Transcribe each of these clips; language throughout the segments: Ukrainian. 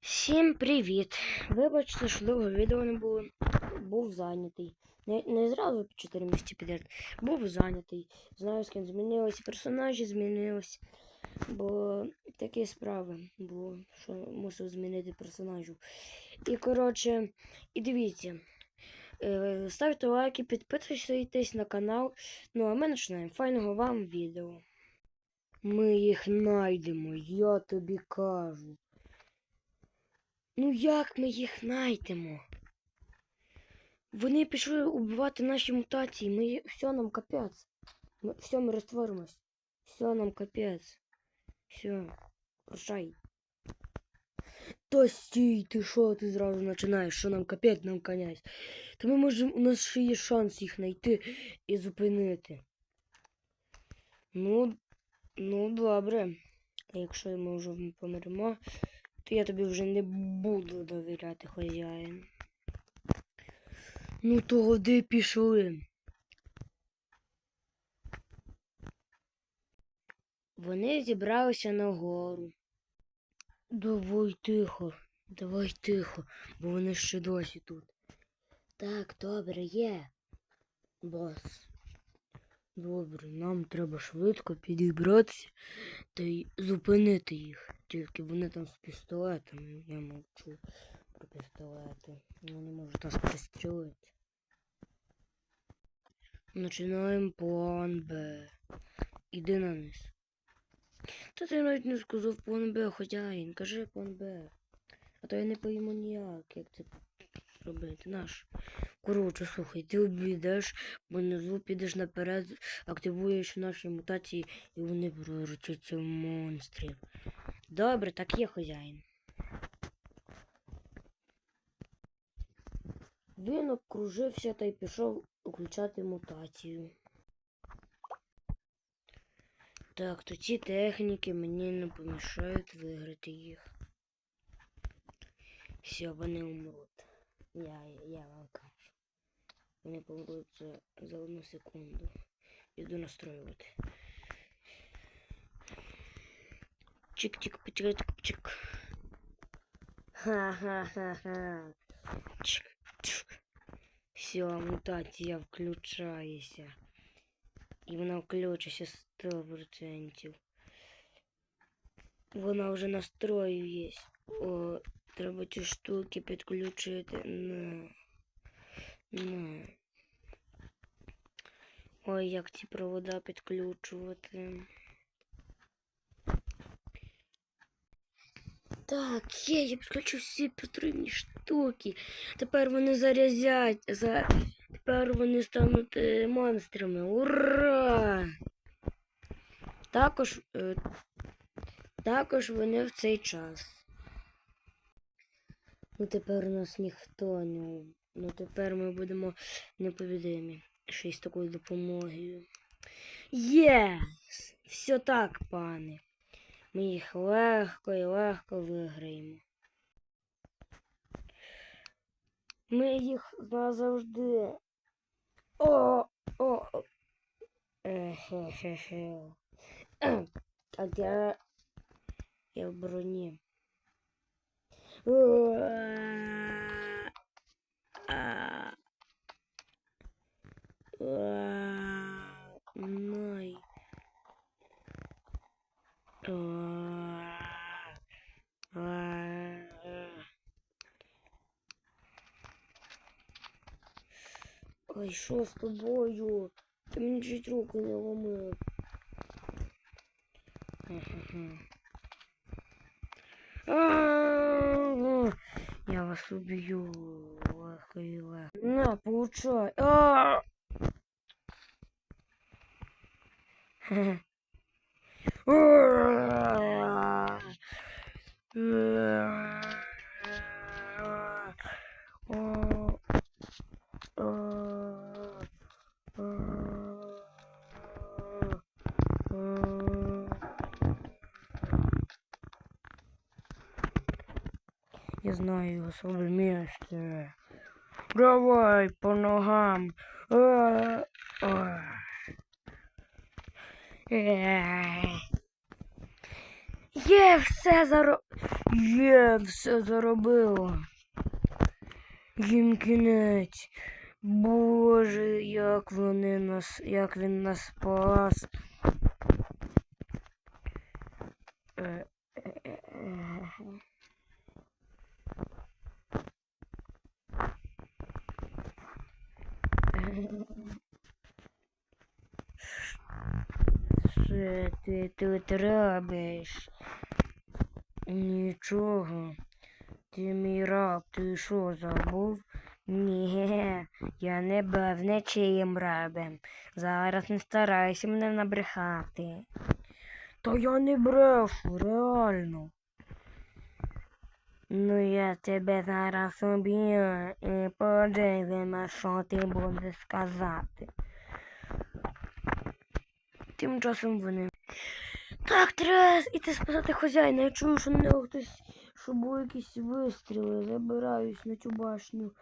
Всім привіт! Вибачте, що довго відео не було. Був зайнятий. Не, не зразу 4 місяці підряд. Був зайнятий. Знаю, з ким змінилися персонажі, змінились. Бо такі справи було, що мусив змінити персонажів. І коротше, і дивіться. е, Ставте лайки, підписуйтесь на канал. Ну а ми починаємо. Файного вам відео. Ми їх знайдемо, я тобі кажу. Ну як ми їх знайдемо? Вони пішли убивати наші мутації. Ми... Все, нам капець. Ми... Все, ми розтворимось. Все, нам капець. Все. Прощай. Та стій, ти що ти зразу починаєш, що нам капець, нам конець. Та ми можемо, у нас ще є шанс їх знайти і зупинити. Ну, ну добре. Якщо ми вже помиримо, то я тобі вже не буду довіряти хазяїн. Ну то годи пішли. Вони зібралися на гору. Давай тихо, давай тихо, бо вони ще досі тут. Так, добре, є. Бос. Добре, нам треба швидко підібратися та й зупинити їх. Тільки вони там з пістолетами. Я мовчу про пістолети. Вони можуть нас пристрілити. Починаємо план Б. Іди на низ. Та ти навіть не сказав план Б, хазяїн. Кажи план Б. А то я не пойму ніяк, як це робити. Наш. Коротше, слухай, ти обійдеш, бо внизу підеш наперед, активуєш наші мутації, і вони превратяться в монстрів. Добре, так є хазяїн. Він окружився та й пішов включати мутацію. Так, то ці техніки мені не помішають виграти їх. Все, вони умруть. Я, я вам кажу. Вони помруть за, одну секунду. Іду настроювати. Чик-чик-чик-чик-чик. Ха-ха-ха-ха. Все, мутація включається. І вона включиться 100%. Вона вже настроює. О, треба ці штуки підключити. На. На. Ой, як ці провода підключувати. Так, є, я підключу всі потрібні штуки. Тепер вони зарязять. За... Тепер вони стануть е, монстрами. Ура! Також, е, також вони в цей час. Ну тепер нас ніхто не. Ну тепер ми будемо неповідимі. Ще й з такою допомогою. Єс! Все так, пане. Ми їх легко і легко виграємо. Ми їх назавжди. О, о. Ехе-хе-хе. А я. Я в броні. Най. Ой, що з тобою? Ти мені чуть руку не ломив. А, Я вас убью. Легко и легко. На, получай. А! Его слабое место. Давай по ногам. А. Е. Є все заро... Є, все заробило. Їм кінець. Боже, як вони нас, як він нас спас. Е, е, е, е. Що ти тут робиш? Нічого. Ти мій раб, ти що забув? Ні, я не був нічиїм рабом. Зараз не старайся мене набрехати. Та я не брешу, реально. Ну я тебе зараз уб'ю і подивимо, що ти будеш сказати. Тим часом вони. Так, треба іти спасати хазяїна. Я чую, що на нього хтось, що були якісь вистріли. Забираюсь на цю башню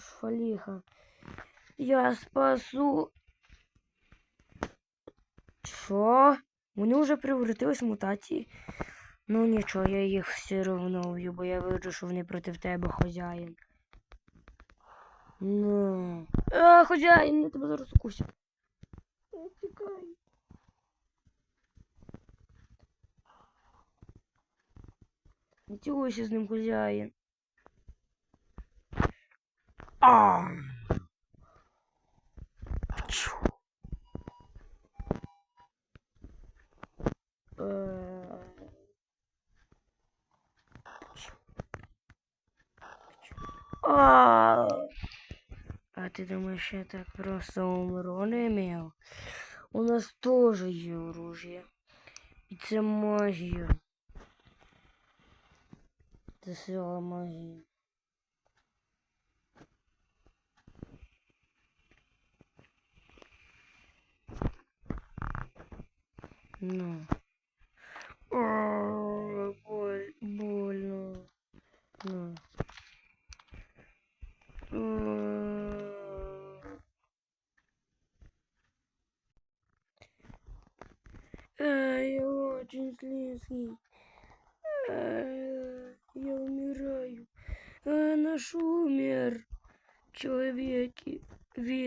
шфаліха. Я спасу. Що? Вони вже превратились в мутації? Ну нічого, я їх все одно вб'ю, бо я вижу, що вони проти тебе хазяїн. Ну. А, хазяїн, я тебе зараз укусю. Е, Тікай. Не цілуйся з ним, хазяїн. А. А ты думаешь, я так просто умру не мел? У нас тоже є оружие. І це магія. Це сила магії. Ну. О, боль, больно.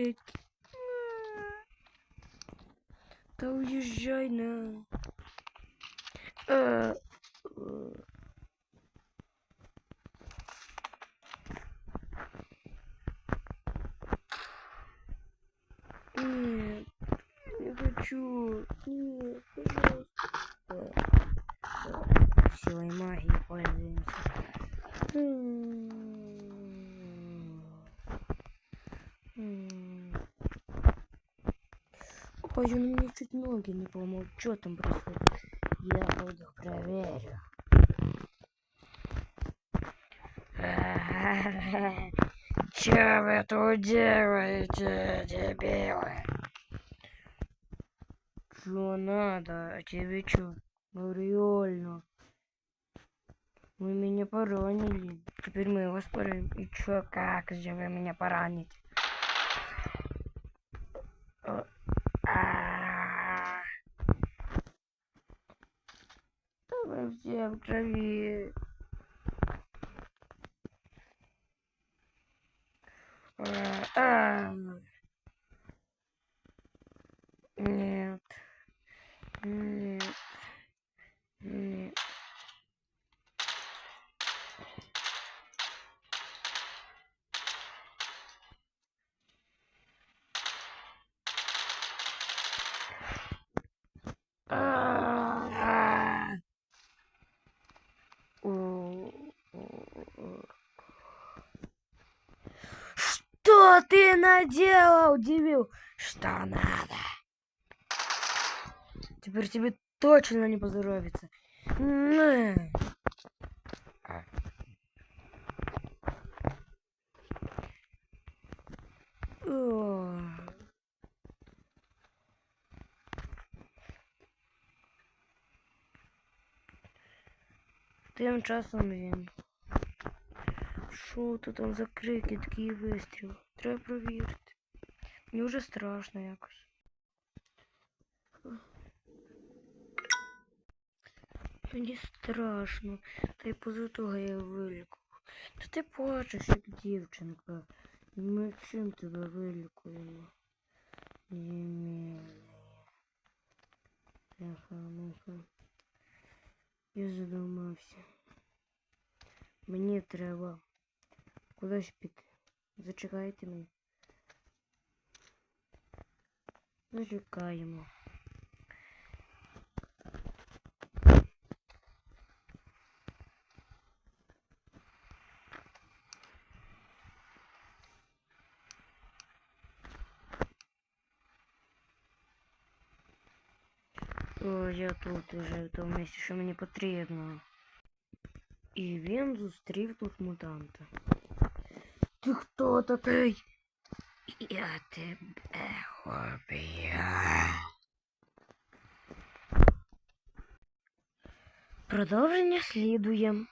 веки. Да уезжай на. А, э. Ой, он мне чуть ноги не поломал. Что там происходит? Я буду проверю. Че вы тут делаете, дебилы? Что надо? А тебе что? Ну реально. Вы меня поранили. Теперь мы вас пораним. И чё, как же вы меня пораните? Вы все в ты наделал, дебил? Что надо? Теперь тебе точно не поздоровится. Тим часом він. Що то там за крики, такий вистріл? Треба провірити. Мені вже страшно якось. Мені страшно. Та й поза того я вилікував. Та ти плачеш, як дівчинка. Ми чим тебе вилікуємо? Бляха. Я задумався. Мені треба кудись піти. Зачекайте мене. Зачекаємо. О, я тут уже в тому місці, що мені потрібно. І він зустрів тут мутанта. Ти хто такий? Я тебе уб'ю. Продовження слідує.